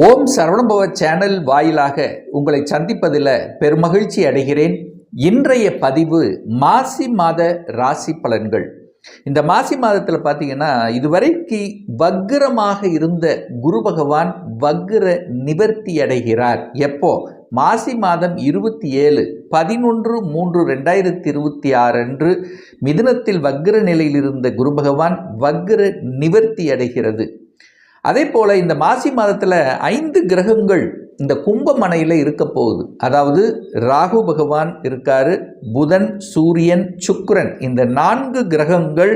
ஓம் Saravanabhava channel வாயிலாக உங்களை சந்திப்பதில் பெருமகிழ்ச்சி அடைகிறேன். இன்றைய பதிவு மாசி மாத ராசி பலன்கள். இந்த மாசி மாதத்தில் பார்த்தீங்கன்னா இதுவரைக்கு வக்ரமாக இருந்த குரு பகவான் வக்ர நிவர்த்தி அடைகிறார். எப்போ? மாசி மாதம் இருபத்தி ஏழு பதினொன்று மூன்று ரெண்டாயிரத்தி இருபத்தி ஆறு அன்று மிதுனத்தில் வக்ர நிலையில் இருந்த குரு பகவான் வக்ர நிவர்த்தி அடைகிறது. அதே போல் இந்த மாசி மாதத்தில் ஐந்து கிரகங்கள் இந்த கும்பமனையில் இருக்க போகுது. அதாவது ராகு பகவான் இருக்கார் புதன் சூரியன் சுக்ரன் இந்த நான்கு கிரகங்கள்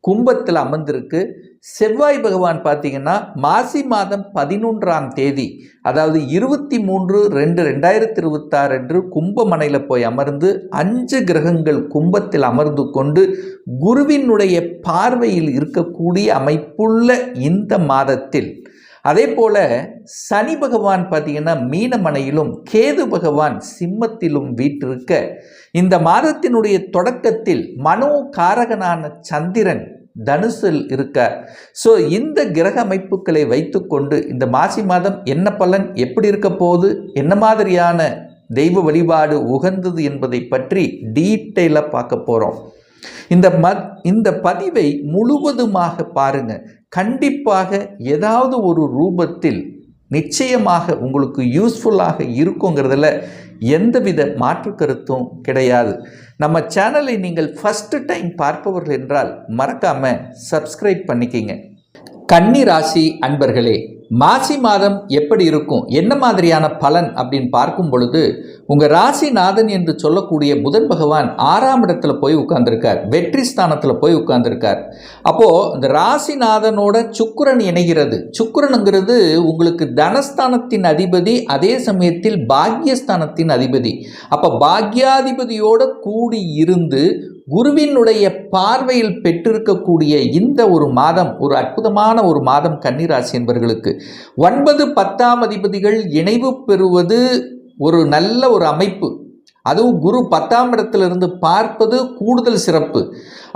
கும்பத்தில் அமர்ந்திருக்கு. செவ்வாய் பகவான் பார்த்தீங்கன்னா மாசி மாதம் பதினொன்றாம் தேதி அதாவது இருபத்தி மூன்று ரெண்டு ரெண்டாயிரத்தி இருபத்தாறு அன்று கும்பமனையில் போய் அமர்ந்து அஞ்சு கிரகங்கள் கும்பத்தில் அமர்ந்து கொண்டு குருவினுடைய பார்வையில் இருக்கக்கூடிய அமைப்புள்ள இந்த மாதத்தில். அதே போல சனி பகவான் பார்த்தீங்கன்னா மீனமனையிலும் கேது பகவான் சிம்மத்திலும் வீற்றிருக்க இந்த மாதத்தினுடைய தொடக்கத்தில் மனோ காரகனான சந்திரன் தனுசில் இருக்கார் ஸோ இந்த கிரக அமைப்புகளை வைத்துக்கொண்டு இந்த மாசி மாதம் என்ன பலன் எப்படி இருக்க போகுது என்ன மாதிரியான தெய்வ வழிபாடு உகந்தது என்பதை பற்றி டீட்டெயிலாக பார்க்க போகிறோம் இந்த ம இந்த பதிவை முழுவதுமாக பாருங்க. கண்டிப்பாக ஏதாவது ஒரு ரூபத்தில் நிச்சயமாக உங்களுக்கு யூஸ்ஃபுல்லாக இருக்குங்கிறதுல எந்தவித மாற்று கருத்தும் கிடையாது. நம்ம சேனலை நீங்கள் ஃபஸ்ட்டு டைம் பார்ப்பவர்கள் என்றால் மறக்காமல் சப்ஸ்கிரைப் பண்ணிக்கிங்க. கன்னி ராசி அன்பர்களே மாசி மாதம் எப்படி இருக்கும்? என்ன மாதிரியான பலன் அப்படின்னு பார்க்கும் பொழுது உங்கள் ராசிநாதன் என்று சொல்லக்கூடிய புதன் பகவான் ஆறாம் இடத்துல போய் உட்கார்ந்துருக்கார். வெற்றி ஸ்தானத்தில் போய் உட்கார்ந்துருக்கார். அப்போது இந்த ராசிநாதனோட சுக்கிரன் இணைகிறது. சுக்கிரனுங்கிறது உங்களுக்கு தனஸ்தானத்தின் அதிபதி அதே சமயத்தில் பாக்யஸ்தானத்தின் அதிபதி. அப்போ பாக்யாதிபதியோட கூடி இருந்து குருவினுடைய பார்வையில் பெற்றிருக்கக்கூடிய இந்த ஒரு மாதம் ஒரு அற்புதமான ஒரு மாதம் கன்னிராசி என்பவர்களுக்கு ஒன்பது பத்தாம் அதிபதிகள் இணைவு பெறுவது ஒரு நல்ல ஒரு அமைப்பு. அதுவும் குரு பத்தாம் இடத்திலிருந்து பார்ப்பது கூடுதல் சிறப்பு.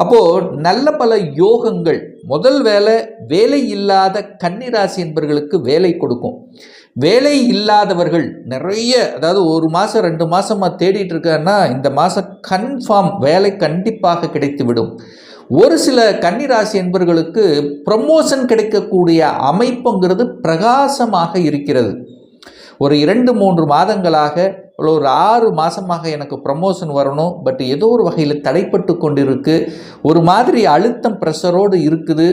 அப்போது நல்ல பல யோகங்கள் முதல் வேலை வேலை இல்லாத கன்னிராசி என்பவர்களுக்கு வேலை கொடுக்கும். வேலை இல்லாதவர்கள் நிறைய அதாவது ஒரு மாதம் ரெண்டு மாதமாக தேடிட்டு இருக்காருன்னா இந்த மாதம் கன்ஃபார்ம் வேலை கண்டிப்பாக கிடைத்துவிடும். ஒரு சில கன்னிராசி என்பவர்களுக்கு ப்ரமோஷன் கிடைக்கக்கூடிய அமைப்புங்கிறது பிரகாசமாக இருக்கிறது. ஒரு இரண்டு மூன்று மாதங்களாக ஒரு ஆறு மாதமாக எனக்கு ப்ரமோஷன் வரணும் பட் ஏதோ ஒரு வகையில் தடைப்பட்டு கொண்டிருக்கு. ஒரு மாதிரி அழுத்தம் ப்ரெஷரோடு இருக்குது.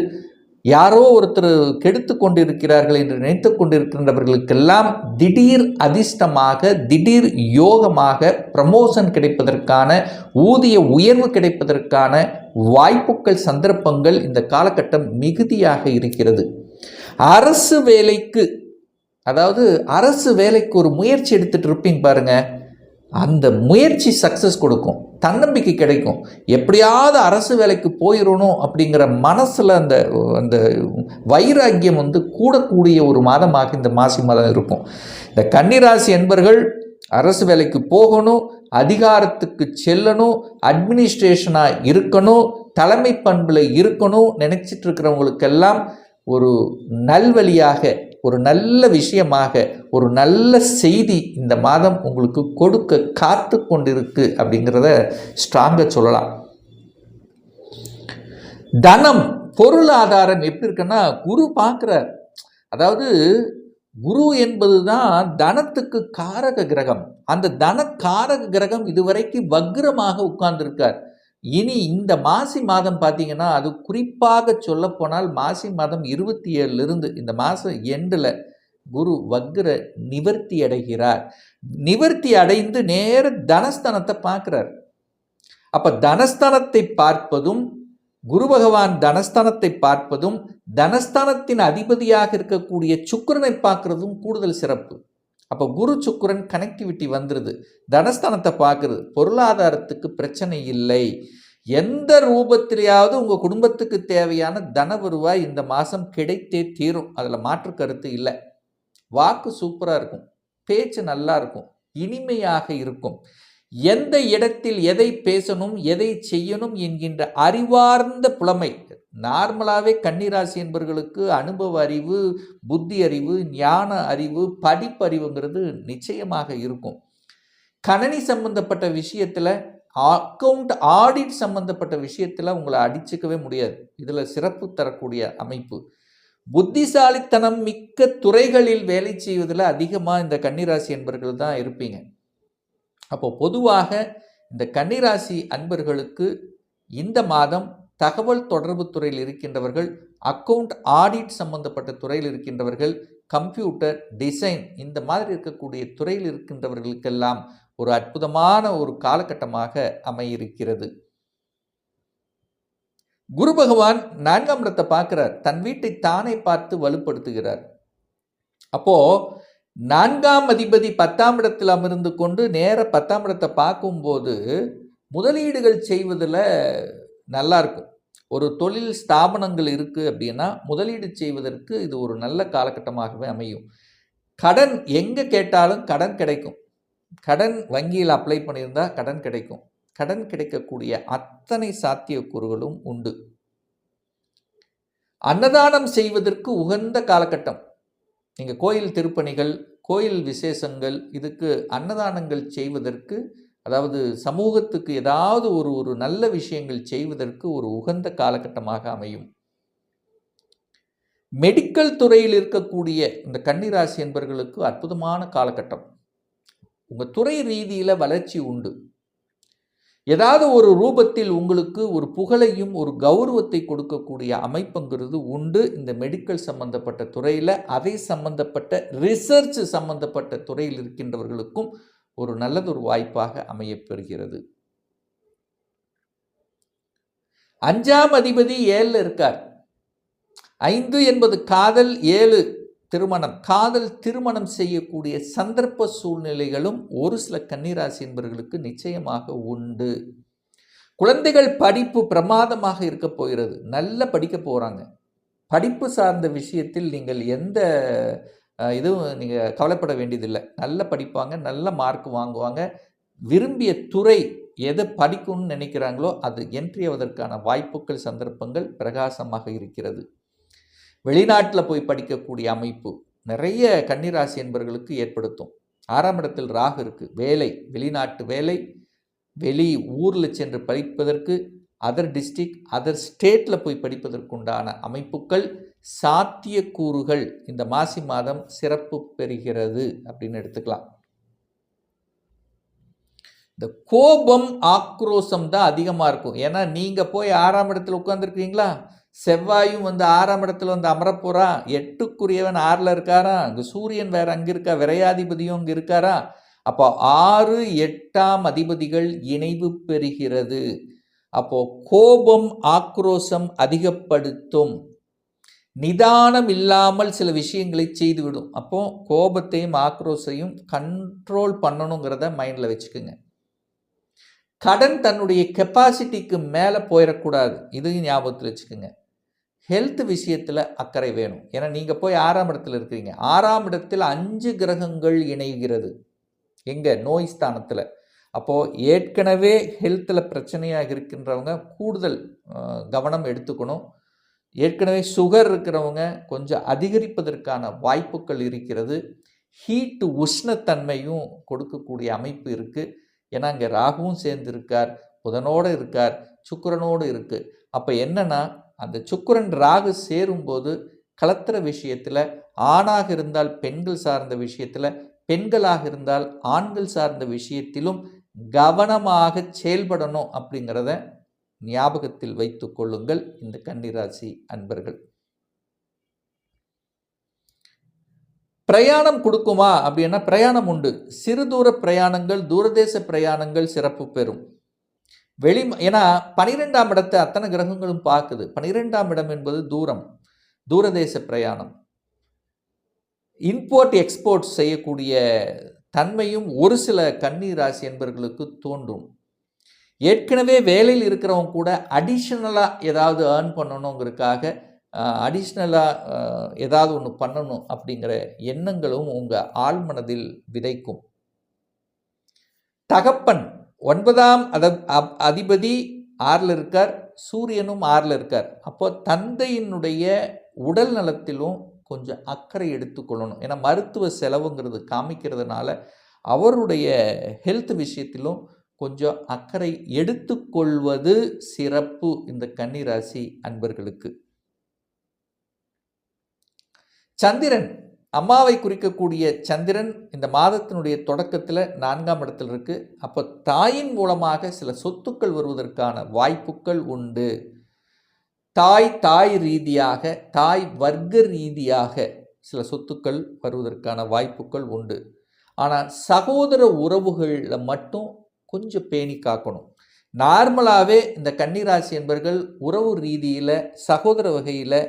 யாரோ ஒருத்தர் கெடுத்து கொண்டிருக்கிறார்கள் என்று நினைத்து கொண்டிருக்கின்றவர்களுக்கெல்லாம் திடீர் அதிர்ஷ்டமாக திடீர் யோகமாக ப்ரமோஷன் கிடைப்பதற்கான ஊதிய உயர்வு கிடைப்பதற்கான வாய்ப்புகள் சந்தர்ப்பங்கள் இந்த காலகட்டம் மிகுதியாக இருக்கிறது. அரசு வேலைக்கு அதாவது அரசு வேலைக்கு ஒரு முயற்சி எடுத்துகிட்டு இருப்பீங்க பாருங்கள் அந்த முயற்சி சக்ஸஸ் கொடுக்கும். தன்னம்பிக்கை கிடைக்கும். எப்படியாவது அரசு வேலைக்கு போயிடணும் அப்படிங்கிற மனசில் அந்த அந்த வைராக்கியம் வந்து கூடக்கூடிய ஒரு மாதமாக இந்த மாசி மாதம் இருக்கும். இந்த கன்னிராசி என்பர்கள் அரசு வேலைக்கு போகணும் அதிகாரத்துக்கு செல்லணும் அட்மினிஸ்ட்ரேஷனாக இருக்கணும் தலைமை பண்பில் இருக்கணும் நினச்சிட்டு இருக்கிறவங்களுக்கெல்லாம் ஒரு நல்வழியாக ஒரு நல்ல விஷயமாக ஒரு நல்ல செய்தி இந்த மாதம் உங்களுக்கு கொடுக்க காத்து கொண்டிருக்கு அப்படிங்கிறத ஸ்ட்ராங்காக சொல்லலாம். தனம் பொருளாதாரம் எப்படி இருக்குன்னா குரு பார்க்குறார். அதாவது குரு என்பது தான் தனத்துக்கு காரக கிரகம். அந்த தன காரக கிரகம் இதுவரைக்கும் வக்ரமாக உட்கார்ந்துருக்கார். இனி இந்த மாசி மாதம் பார்த்தீங்கன்னா அது குறிப்பாக சொல்லப்போனால் மாசி மாதம் இருபத்தி ஏழுலேருந்து இந்த மாதம் எண்டில் குரு வக்ர நிவர்த்தி அடைகிறார். நிவர்த்தி அடைந்து நேர தனஸ்தானத்தை பார்க்குறார். அப்போ தனஸ்தானத்தை பார்ப்பதும் குரு பகவான் தனஸ்தானத்தை பார்ப்பதும் தனஸ்தானத்தின் அதிபதியாக இருக்கக்கூடிய சுக்கரனை பார்க்கறதும் கூடுதல் சிறப்பு. அப்போ குரு சுக்கரன் கனெக்டிவிட்டி வந்துடுது தனஸ்தானத்தை பார்க்குறது பொருளாதாரத்துக்கு பிரச்சனை இல்லை. எந்த ரூபத்திலேயாவது உங்கள் குடும்பத்துக்கு தேவையான தன வருவாய் இந்த மாதம் கிடைத்தே தீரும். அதில் மாற்று கருத்து இல்லை. வாக்கு சூப்பராக இருக்கும். பேச்சு நல்லா இருக்கும். இனிமையாக இருக்கும். எந்த இடத்தில் எதை பேசணும் எதை செய்யணும் என்கின்ற அறிவார்ந்த புலமை. நார்மலாகவே கன்னிராசி என்பவர்களுக்கு அனுபவ அறிவு புத்தி அறிவு ஞான அறிவு படிப்பறிவுங்கிறது நிச்சயமாக இருக்கும். கணனி சம்பந்தப்பட்ட விஷயத்தில் அக்கௌண்ட் ஆடிட் சம்பந்தப்பட்ட விஷயத்தில் உங்களை அடிச்சுக்கவே முடியாது. இதில் சிறப்பு தரக்கூடிய அமைப்பு. புத்திசாலித்தனம் மிக்க துறைகளில் வேலை செய்வதில் அதிகமாக இந்த கன்னிராசி அன்பர்கள் தான் இருப்பீங்க. அப்போ பொதுவாக இந்த கன்னிராசி அன்பர்களுக்கு இந்த மாதம் தகவல் தொடர்பு துறையில் இருக்கின்றவர்கள் அக்கவுண்ட் ஆடிட் சம்பந்தப்பட்ட துறையில் இருக்கின்றவர்கள் கம்ப்யூட்டர் டிசைன் இந்த மாதிரி இருக்கக்கூடிய துறையில் இருக்கின்றவர்களுக்கெல்லாம் ஒரு அற்புதமான ஒரு காலகட்டமாக அமையிருக்கிறது. குரு பகவான் நான்காம் இடத்தை பார்க்கிறார். தன் வீட்டை தானே பார்த்து வலுப்படுத்துகிறார். அப்போ நான்காம் அதிபதி பத்தாம் இடத்தில் அமர்ந்து கொண்டு நேர பத்தாம் இடத்தை பார்க்கும்போது முதலீடுகள் செய்வதில் நல்லா இருக்கும். ஒரு தொழில் ஸ்தாபனங்கள் இருக்குது அப்படின்னா முதலீடு செய்வதற்கு இது ஒரு நல்ல காலகட்டமாகவே அமையும். கடன் எங்கே கேட்டாலும் கடன் கிடைக்கும். கடன் வங்கியில் அப்ளை பண்ணியிருந்தால் கடன் கிடைக்கும். கடன் கிடைக்கக்கூடிய அத்தனை சாத்தியக்கூறுகளும் உண்டு. அன்னதானம் செய்வதற்கு உகந்த காலகட்டம். நீங்கள் கோயில் திருப்பணிகள் கோயில் விசேஷங்கள் இதுக்கு அன்னதானங்கள் செய்வதற்கு அதாவது சமூகத்துக்கு ஏதாவது ஒரு ஒரு நல்ல விஷயங்கள் செய்வதற்கு ஒரு உகந்த காலகட்டமாக அமையும். மெடிக்கல் துறையில் இருக்கக்கூடிய இந்த கன்னிராசி என்பவர்களுக்கு அற்புதமான காலகட்டம். உங்கள் துறை ரீதியில் வளர்ச்சி உண்டு. ஏதாவது ஒரு ரூபத்தில் உங்களுக்கு ஒரு புகழையும் ஒரு கௌரவத்தை கொடுக்கக்கூடிய அமைப்புங்கிறது உண்டு. இந்த மெடிக்கல் சம்பந்தப்பட்ட துறையில் அதை சம்பந்தப்பட்ட ரிசர்ச் சம்பந்தப்பட்ட துறையில் இருக்கின்றவர்களுக்கும் ஒரு நல்லதொரு வாய்ப்பாக அமையப்பெறுகிறது. அஞ்சாம் அதிபதி ஏழில் இருக்கார். ஐந்து என்பது காதல் ஏழு திருமணம் காதல் திருமணம் செய்யக்கூடிய சந்தர்ப்ப சூழ்நிலைகளும் ஒரு சில கன்னிராசி என்பவர்களுக்கு நிச்சயமாக உண்டு. குழந்தைகள் படிப்பு பிரமாதமாக இருக்க போகிறது. நல்ல படிக்க போகிறாங்க படிப்பு சார்ந்த விஷயத்தில் நீங்கள் எந்த இதுவும் நீங்கள் கவலைப்பட வேண்டியதில்லை. நல்ல படிப்பாங்க நல்ல மார்க் வாங்குவாங்க. விரும்பிய துறை எதை படிக்கணும்னு நினைக்கிறாங்களோ அது என்ட்ரி ஆவதற்கான வாய்ப்புகள் சந்தர்ப்பங்கள் பிரகாசமாக இருக்கிறது. வெளிநாட்டில் போய் படிக்கக்கூடிய அமைப்பு நிறைய கன்னிராசி என்பவர்களுக்கு ஏற்படுத்தும். ஆறாம் இடத்தில் ராகு இருக்குது வேலை வெளிநாட்டு வேலை வெளி ஊரில் சென்று படிப்பதற்கு அதர் டிஸ்ட்ரிக் அதர் ஸ்டேட்டில் போய் படிப்பதற்குண்டான அமைப்புகள் சாத்தியக்கூறுகள் இந்த மாசி மாதம் சிறப்பு பெறுகிறது அப்படின்னு எடுத்துக்கலாம். இந்த கோபம் ஆக்ரோஷம் தான் அதிகமாக இருக்கும். ஏன்னா நீங்கள் போய் ஆறாம் இடத்துல உட்காந்துருக்கீங்களா செவ்வாயும் வந்து ஆறாம் இடத்துல வந்து அமரப்போகிறான் எட்டுக்குரியவன் ஆறில் இருக்காரா இங்கே சூரியன் வேற அங்கே இருக்கா? விரையாதிபதியும் அங்கே இருக்காரா அப்போ ஆறு எட்டாம் அதிபதிகள் இணைவு பெறுகிறது. அப்போது கோபம் ஆக்ரோஷம் அதிகப்படுத்தும். நிதானம் இல்லாமல் சில விஷயங்களை செய்துவிடும். அப்போது கோபத்தையும் ஆக்ரோஷையும் கண்ட்ரோல் பண்ணணுங்கிறத மைண்டில் வச்சுக்கோங்க. கடன் தன்னுடைய கெப்பாசிட்டிக்கு மேலே போயிடக்கூடாது. இதையும் ஞாபகத்தில் வச்சுக்கோங்க. ஹெல்த் விஷயத்தில் அக்கறை வேணும். ஏன்னா நீங்கள் போய் ஆறாம் இடத்துல இருக்கிறீங்க. ஆறாம் இடத்தில் அஞ்சு கிரகங்கள் இணைகிறது. எங்கே? நோய் ஸ்தானத்தில். அப்போது ஏற்கனவே ஹெல்த்தில் பிரச்சனையாக இருக்கின்றவங்க கூடுதல் கவனம் எடுத்துக்கணும். ஏற்கனவே சுகர் இருக்கிறவங்க கொஞ்சம் அதிகரிப்பதற்கான வாய்ப்புகள் இருக்கிறது. ஹீட்டு உஷ்ணத்தன்மையும் கொடுக்கக்கூடிய அமைப்பு இருக்குது ஏன்னா அங்கே ராகுவும் சேர்ந்து இருக்கார் புதனோடு இருக்கார் சுக்கரனோடு இருக்குது அப்போ என்னென்னா அந்த சுக்கரன் ராகு சேரும்போது கலத்திர விஷயத்தில் ஆணாக இருந்தால் பெண்கள் சார்ந்த விஷயத்தில் பெண்களாக இருந்தால் ஆண்கள் சார்ந்த விஷயத்திலும் கவனமாக செயல்படணும் அப்படிங்கிறத ஞாபகத்தில் வைத்து கொள்ளுங்கள் இந்த கன்னிராசி அன்பர்கள். பிரயாணம் கொடுக்குமா அப்படின்னா பிரயாணம் உண்டு. சிறு தூர பிரயாணங்கள் தூரதேச பிரயாணங்கள் சிறப்பு பெறும். வெளி ஏன்னா பனிரெண்டாம் இடத்தை அத்தனை கிரகங்களும் பார்க்குது. பனிரெண்டாம் இடம் என்பது தூரம் தூரதேச பிரயாணம். இம்போர்ட் எக்ஸ்போர்ட் செய்யக்கூடிய தன்மையும் ஒரு சில கன்னி ராசி என்பவர்களுக்கு தோன்றும். ஏற்கனவே வேலையில் இருக்கிறவங்க கூட அடிஷ்னலாக ஏதாவது ஏர்ன் பண்ணணுங்கிறதுக்காக அடிஷ்னலாக ஏதாவது ஒன்று பண்ணணும் அப்படிங்கிற எண்ணங்களும் உங்கள் ஆழ்மனதில் விதைக்கும். தகப்பன் ஒன்பதாம் அத அதிபதி ஆறில் இருக்கார் சூரியனும் ஆறில் இருக்கார். அப்போ தந்தையினுடைய உடல் நலத்திலும் கொஞ்சம் அக்கறை எடுத்துக்கொள்ளணும் ஏன்னா மருத்துவ செலவுங்கிறது காமிக்கிறதுனால அவருடைய ஹெல்த் விஷயத்திலும் கொஞ்சம் அக்கறை எடுத்துக்கொள்வது சிறப்பு இந்த கன்னிராசி அன்பர்களுக்கு. சந்திரன் அம்மாவை குறிக்கக்கூடிய சந்திரன் இந்த மாதத்தினுடைய தொடக்கத்தில் நான்காம் இடத்தில் இருக்கு. அப்போ தாயின் மூலமாக சில சொத்துக்கள் வருவதற்கான வாய்ப்புகள் உண்டு. தாய் தாய் ரீதியாக தாய் வர்க்க ரீதியாக சில சொத்துக்கள் வருவதற்கான வாய்ப்புகள் உண்டு. ஆனால் சகோதர உறவுகளில் மட்டும் கொஞ்சம் பேணி காக்கணும். நார்மலாகவே இந்த கன்னிராசி என்பர்கள் உறவு ரீதியில் சகோதர வகையில்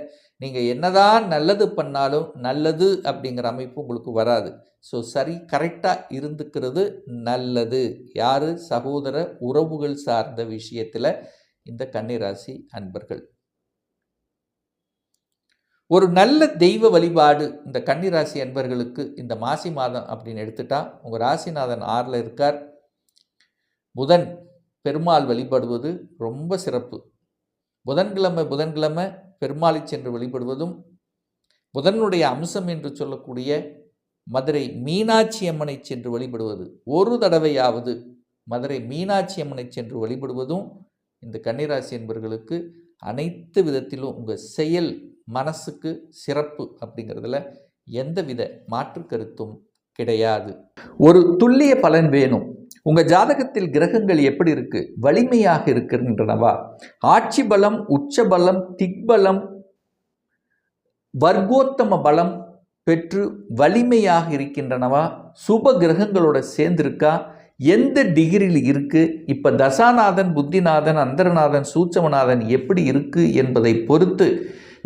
நீங்கள் என்னதான் நல்லது பண்ணாலும் நல்லது அப்படிங்கிற அமைப்பு உங்களுக்கு வராது. ஸோ சரி கரெக்டாக இருந்துக்கிறது நல்லது. யார்? சகோதர உறவுகள் சார்ந்த விஷயத்தில் இந்த கன்னிராசி அன்பர்கள். ஒரு நல்ல தெய்வ வழிபாடு இந்த கன்னிராசி அன்பர்களுக்கு இந்த மாசி மாதம் அப்படின்னு எடுத்துட்டா உங்கள் ராசிநாதன் ஆறில் இருக்கார். புதன் பெருமாள் வழிபடுவது ரொம்ப சிறப்பு. புதன்கிழமை புதன்கிழமை பெருமாளை சென்று வழிபடுவதும் புதனுடைய அம்சம் என்று சொல்லக்கூடிய மதுரை மீனாட்சி அம்மனை சென்று வழிபடுவது ஒரு தடவையாவது மதுரை மீனாட்சி அம்மனை சென்று வழிபடுவதும் இந்த கன்னிராசி என்பவர்களுக்கு அனைத்து விதத்திலும் உங்கள் செயல் மனசுக்கு சிறப்பு அப்படிங்கிறதுல எந்தவித மாற்று கருத்தும் கிடையாது. ஒரு துல்லிய பலன் வேணும். உங்கள் ஜாதகத்தில் கிரகங்கள் எப்படி இருக்குது வலிமையாக இருக்கின்றனவா? ஆட்சி பலம் உச்ச பலம் திக்பலம் வர்க்கோத்தம பலம் பெற்று வலிமையாக இருக்கின்றனவா? சுப கிரகங்களோட சேர்ந்திருக்கா? எந்த டிகிரியில் இருக்குது இப்போ தசாநாதன் புத்திநாதன் அந்தரநாதன் சூட்சமநாதன் எப்படி இருக்குது என்பதை பொறுத்து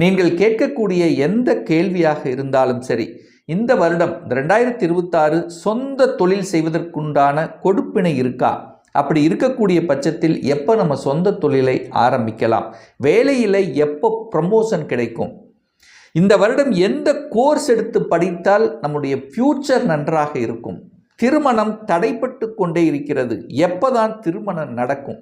நீங்கள் கேட்கக்கூடிய எந்த கேள்வியாக இருந்தாலும் சரி இந்த வருடம் இந்த ரெண்டாயிரத்தி இருபத்தாறு சொந்த தொழில் செய்வதற்குண்டான கொடுப்பினை இருக்கா? அப்படி இருக்கக்கூடிய பட்சத்தில் எப்போ நம்ம சொந்த தொழிலை ஆரம்பிக்கலாம்? வேலையில் எப்போ ப்ரமோஷன் கிடைக்கும்? இந்த வருடம் எந்த கோர்ஸ் எடுத்து படித்தால் நம்முடைய ஃப்யூச்சர் நன்றாக இருக்கும்? திருமணம் தடைப்பட்டு கொண்டே இருக்கிறது. எப்போதான் திருமணம் நடக்கும்?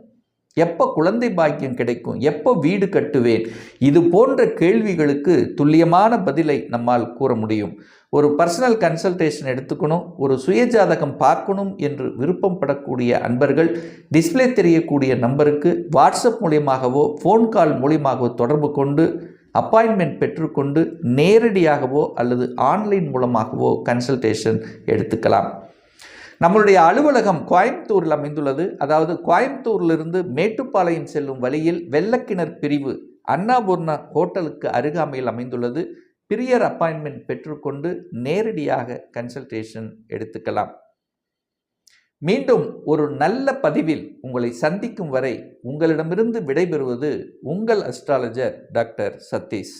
எப்போ குழந்தை பாக்கியம் கிடைக்கும்? எப்போ வீடு கட்டுவேன்? இது போன்ற கேள்விகளுக்கு துல்லியமான பதிலை நம்மால் கூற முடியும். ஒரு பர்சனல் கன்சல்டேஷன் எடுத்துக்கணும் ஒரு சுயஜாதகம் பார்க்கணும் என்று விருப்பம் படக்கூடிய அன்பர்கள் டிஸ்பிளே தெரியக்கூடிய நம்பருக்கு வாட்ஸ்அப் மூலியமாகவோ ஃபோன் கால் மூலியமாகவோ தொடர்பு கொண்டு அப்பாயின்மெண்ட் பெற்றுக்கொண்டு நேரடியாகவோ அல்லது ஆன்லைன் மூலமாகவோ கன்சல்டேஷன் எடுத்துக்கலாம். நம்மளுடைய அலுவலகம் கோயம்புத்தூரில் அமைந்துள்ளது. அதாவது கோயம்புத்தூரிலிருந்து மேட்டுப்பாளையம் செல்லும் வழியில் வெள்ளக்கிணர் பிரிவு அன்னாபூர்ண ஹோட்டலுக்கு அருகாமையில் அமைந்துள்ளது. பிரியர் அப்பாயின்மெண்ட் பெற்றுக்கொண்டு நேரடியாக கன்சல்டேஷன் எடுத்துக்கலாம். மீண்டும் ஒரு நல்ல பதிவில் உங்களை சந்திக்கும் வரை உங்களிடமிருந்து விடைபெறுவது உங்கள் அஸ்ட்ராலஜர் டாக்டர் சதீஷ்.